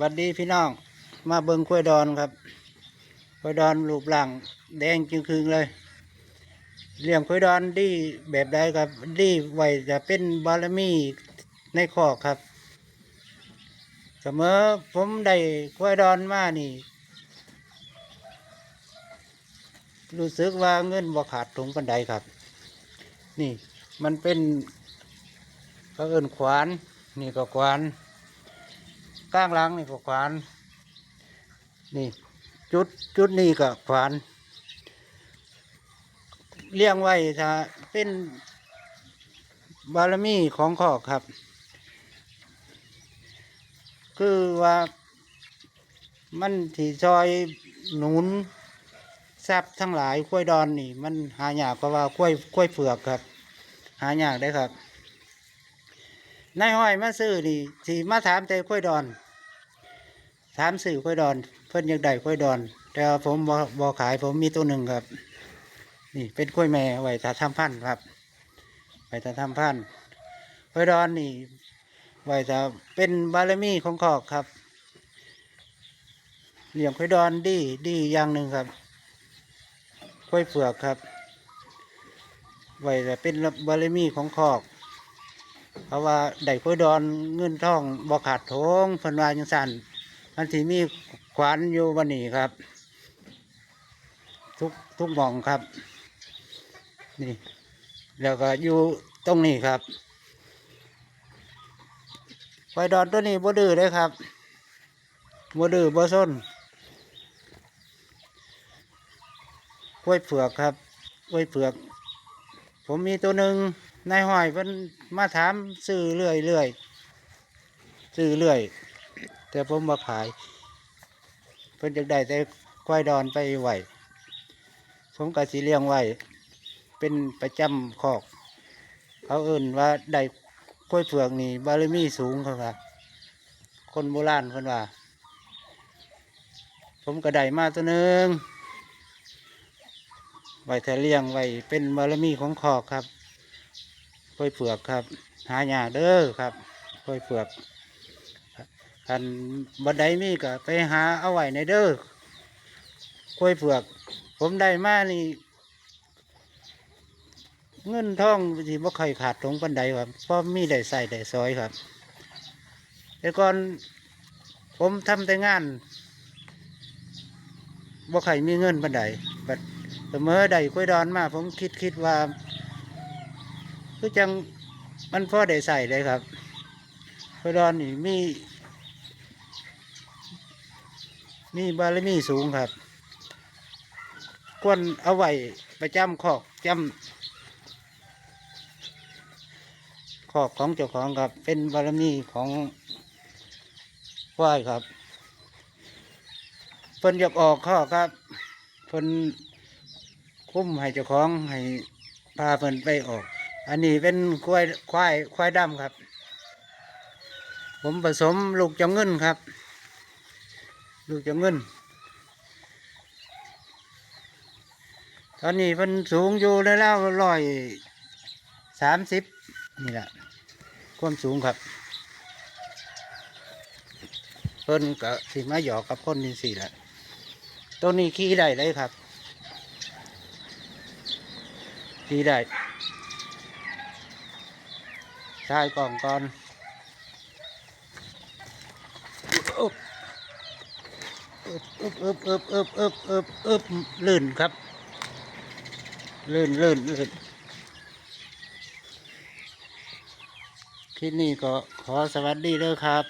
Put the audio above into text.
วัดดีพี่น้อง มาเบิงกล้วยดอนครับกล้วยดอนรูปร่างแดงจึงคืงเลยเลี้ยงกล้วยดอนดีแบบใดครับดีไว้จะเป็นบารมีในคอกครับ เสมอผมได้กล้วยดอนมานี่ รู้สึกว่าเงินบ่ขาดถุงปันใดครับ นี่มันเป็นเขาเอินขวาน นี่ก็ขวาน ก้างล้างนี่ก็ขวาน นี่ จุดจุดนี้ก็ขวาน เลี้ยงไว้ถ้าเป็นบารมีของขอกครับ คือว่ามันที่ซอยหนุนแซบทั้งหลายกล้วยดอนนี่ มันหายากเพราว่ากล้วยกล้วยเผือกครับ หายากได้ครับนายห้อยมาซื้อนี่สีมาถามแต่กล้วยดอน ถามซื้อกล้ยดอน เพิ่นยากได้กล้ยดอน แต่ผมบ่บ่ขายผมมีตัวหนึ่งครับ นี่เป็นกล้ยแม่ไว้ถ้าทำพันธุ์ครับไว้ถ้าทำพันธุ์กล้ยดอนนี่ไว้ถ้าเป็นบารมีของขอกครับเหลี้ยงกล้ยดอนดีดีอย่างหนึ่งครับกล้ยเผือกครับไว้แต่เป็นบารมีของขอกเพราะว่าได้กล้ยดอนเงินทองบ่ขาดโถงเพันวาจังสั่น มันที่มีขวานอยู่วันนี้ครับ ทุกทุกมองครับ นี่ แล้วก็อยู่ตรงนี้ครับกล้วยดอนตัวนี้บ่ดื้อเลยครับบ่ดื้อบ่ส้นกล้วยเผือกครับกล้วยเผือก ผมมีตัวหนึ่งนายหอยเพิ่นมาถามซื้อเรื่อยเรื่อยซื้อเรื่อย แต่ผมมาขาย เพิ่นจะได้แต่ควายดอนไปไหวผมก็สีเลี้ยงไว้ เป็นประจำคอก เขาเอื่นว่าได้กล้วยเผือกนี่บารมีสูงเขาครับคนโบราณเพิ่นว่า ผมก็ได้มาตัวหนึ่งไว้แต่เลี้ยงไว้เป็นบารมีของคอกครับกล้วยเผือกครับ หายาเด้อครับกล้วยเผือก คันบันไดมีก็ไปหาเอาไว้ในเด้อกล้วยเผือก ผมได้มานี่ เงินทองที่บ่เคยขาดตรงปันใดครับเพราะมีได้ใส่ได้ซอยครับ แต่ก่อนผมทำแต่งานบ่เคยมีเงินปันใดบัดเสมอได้กล้วยดอนมา ผมคิดคิดว่าคือจังมันพ่อได้ใส่เลยครับกล้วยดอนนี่มี มีบารมีสูงครับควรเอาไว้ประจำคอกจำคอกของเจ้าของครับ เป็นบารมีของควายครับเพิ่นอยากออกข้อครับเพิ่นคุ้มให้เจ้าของให้พาเพิ่นไปออก อันนี้เป็นควายควายควายดำครับ ผมผสมลูกจำเงินครับ ลูกจำเงิน ตอนนี้เพิ่นสูงอยู่แล้แล้วร้อยสามสิบนี่แหละความสูงครับ เพิ่นก็สิมาหยอกกับคนนี่สี่แหละตัวนี้ขี่ได้เลยครับดีได้ใช่กล่องก่อนอ อึบอึบอึบอึบอึบอึบอึบลื่นครับ ลื่นลื่นลื่นคลิปนี้ก็ขอสวัสดีเด้อครับ